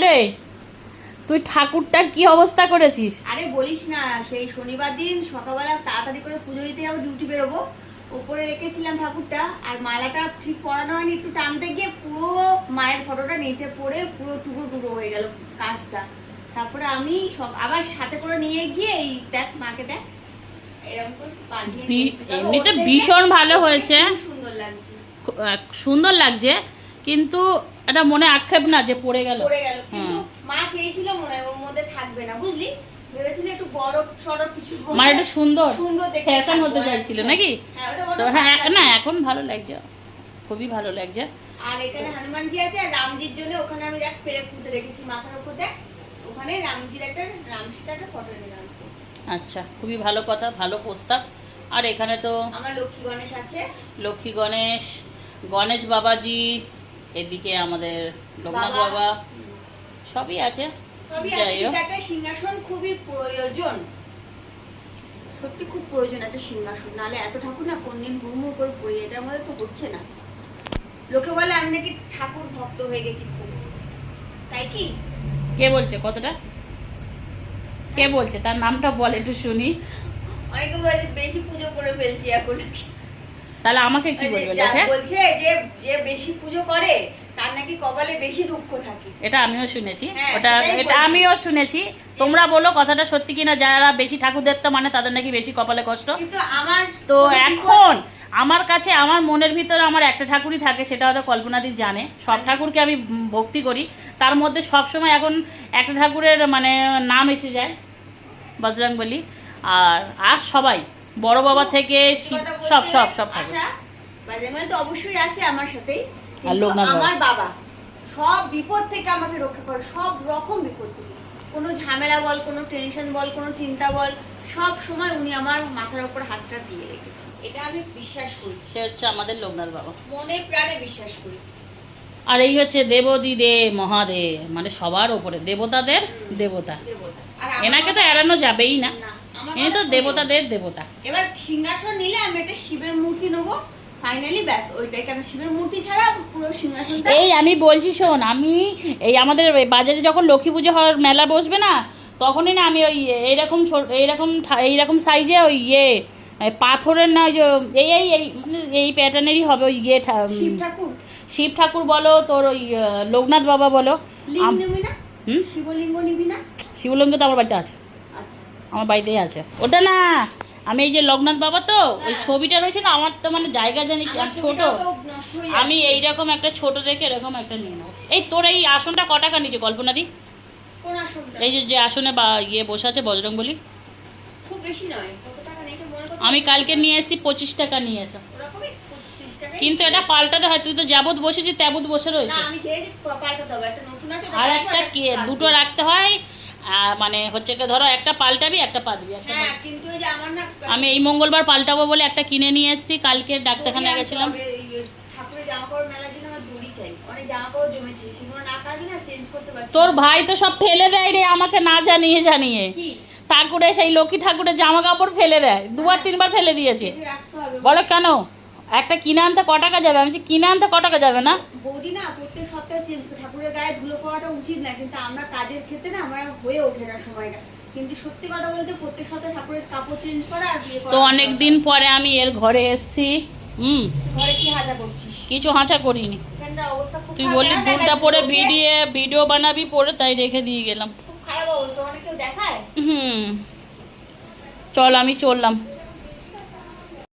হ্যাঁ রে তুই ঠাকুরটার কি অবস্থা করেছিস? আরে বলিস না সেই শনিবার দিন সকালবেলা তাড়াতাড়ি করে পুজো দিতে যাব ডিউটি বেরোবো। ওপরে রেখেছিলাম ঠাকুরটা আর মালাটা ঠিক পরানো হয়নি একটু টানতে গিয়ে পুরো মায়ের ফটোটা নিচে পড়ে পুরো টুকরো টুকরো হয়ে গেল কাজটা। তারপরে আমি সব আবার সাথে করে নিয়ে গিয়ে এই দেখ মাকে দেখ এমনিতে ভীষণ ভালো হয়েছে। সুন্দর লাগছে। সুন্দর লাগছে কিন্তু এটা মনে আক্ষেপ না যে পড়ে গেল। পড়ে গেল কিন্তু হ্যাঁ। মা চেয়েছিল মনে ওর মধ্যে থাকবে না বুঝলি? ভেবেছিল একটু বড় সড়ো কিছু। মানে একটু সুন্দর সুন্দর দেখতে ফ্যাশন হতে চাইছিল নাকি? হ্যাঁ, তো হ্যাঁ না। এখন ভালো লাগছে খুবই ভালো লাগছে। আর এখানে হনুমানজি আছে আর রামজির জন্য ওখানে আমি এক পেরে পুঁতে রেখেছি মাথার উপর দেখ। ওখানে রামজির একটা রাম সীতা ফটো এনে রাখব। আচ্ছা খুবই ভালো কথা ভালো প্রস্তাব। আর এখানে তো আমার লক্ষ্মী গণেশ আছে। লক্ষ্মী গণেশ গণেশ বাবাজি এদিকে আমাদের লোকনাথ বাবা। সবই আছে। আছে সিংহাসন খুবই প্রয়োজন। সত্যি খুব প্রয়োজন একটা সিংহাসন নাহলে এত ঠাকুর না কোনদিন হুড়মুড় করে পড়ি এটার মধ্যে তো হচ্ছে না। লোকে বলে আমি নাকি ঠাকুর ভক্ত হয়ে গেছি খুব। তাই কি? কে বলছে? কতটা? কে বলছে? তার নামটা বল একটু শুনি। অনেকে বলে বেশি পুজো করে ফেলছি এখন তাহলে আমাকে কি বলবে লোকে? বলছে যে যে বেশি পুজো করে তার নাকি কপালে বেশি দুঃখ থাকে। এটা আমিও শুনেছি। হ্যাঁ, ওটা এটা আমিও শুনেছি। তোমরা বলো কথাটা সত্যি কিনা যারা বেশি ঠাকুর দেখতে মানে তাদের নাকি বেশি কপালে কষ্ট। কিন্তু আমার তো এখন আমার কাছে আমার মনের ভিতরে আমার একটা ঠাকুরই থাকে সেটা হয়তো কল্পনাদি জানে। সব ঠাকুরকে আমি ভক্তি করি। তার মধ্যে সব সময় এখন একটা ঠাকুরের মানে নাম এসে যায় বজরং বলি। আর আর সবাই বড় বাবা থেকে সব সব সব তো অবশ্যই আছে আমার সাথেই বাবা। আমার বাবা সব বিপদ থেকে আমাকে রক্ষা করে সব রকম বিপদ থেকে। কোনো ঝামেলা বল কোনো টেনশন বল কোনো চিন্তা বল সব সময় উনি আমার মাথার উপর হাতটা দিয়ে রেখেছে। এটা আমি বিশ্বাস করি। সে হচ্ছে আমাদের লোকনাথ বাবা। মনে প্রাণে বিশ্বাস করি। আর এই হচ্ছে দেবদি দে মহাদেব মানে সবার ওপরে দেবতাদের দেবতা। এনাকে তো এড়ানো যাবেই না ইনি তো দেবতাদের দেবতা এবার সিংহাসন নিলে আমি একটা শিবের মূর্তি নেব। ফাইনালি ব্যাস ওইটাই। কেন শিবের মূর্তি ছাড়া পুরো সিংহাসনটা এই আমি বলছি শোন আমি এই আমাদের বাজারে যখন লক্ষ্মী পুজো হওয়ার মেলা বসবে না তখনই না আমি ওই এইরকম এইরকম এইরকম সাইজে ওই ইয়ে পাথরের না যে এই এই এই মানে এই প্যাটার্নেরই হবে ওই ইয়ে শিব ঠাকুর। শিব ঠাকুর বলো তোর ওই লোকনাথ বাবা বলো। শিবলিঙ্গ নিবি না শিবলিঙ্গ তো আমার বাড়িতে আছে। আমার বাড়িতেই আছে। ওটা না আমি এই যে লগ্নাথ বাবা তো ওই। ছবিটা রয়েছে না আমার তো মানে জায়গা জানি ছোট। আমি। এইরকম একটা ছোট দেখে এরকম একটা নিয়ে নেব। এই তোর এই আসনটা ক টাকা নিচে কল্পনা দি? এই যে যে আসনে বা ইয়ে বসে আছে বজরং বলি। খুব বেশি নয় আমি কালকে নিয়ে এসেছি পঁচিশ টাকা নিয়ে এসো। কিন্তু এটা পাল্টাতে হয় তুই তো যাবত বসেছিস তেবত বসে রয়েছে। আর একটা কি দুটো রাখতে হয় মানে হচ্ছে কি ধরো একটা পাল্টাবি একটা পাতবি একটা হ্যাঁ কিন্তু ওই যে আমার না আমি এই মঙ্গলবার পাল্টাবো বলে একটা কিনে নিয়ে এসেছি কালকে ডাক্তারখানায় গেছিলাম। তোর ভাই তো সব ফেলে দেয় রে আমাকে না জানিয়ে জানিয়ে। কি? ঠাকুরের সেই লক্ষ্মী ঠাকুরের জামা কাপড় ফেলে দেয় দুবার তিনবার ফেলে দিয়েছে। বলো কেন? একটা কিনে আনতে ক টাকা যাবে? আমি কিনে আনতে ক টাকা যাবে না? বৌদি না প্রত্যেক সপ্তাহে চেঞ্জ করে ঠাকুরের গায়ে ধুলো পাওয়াটা উচিত না কিন্তু আমরা কাজের ক্ষেত্রে না আমরা হয়ে ওঠে না সময়টা। কিন্তু সত্যি কথা বলতে প্রত্যেক সপ্তাহে ঠাকুরের কাপড় চেঞ্জ করা আর বিয়ে করা তো অনেক দিন পরে আমি এর ঘরে এসেছি। হুম। ঘরে কি হাজা করছিস? কিছু হাঁচা করিনি। এখানকার অবস্থা খুব তুই। বললি দুধটা পরে ভিডিও ভিডিও বানাবি পরে তাই রেখে দিয়ে গেলাম। খুব খারাপ অবস্থা অনেক কেউ দেখায়? হুম। চল আমি চললাম।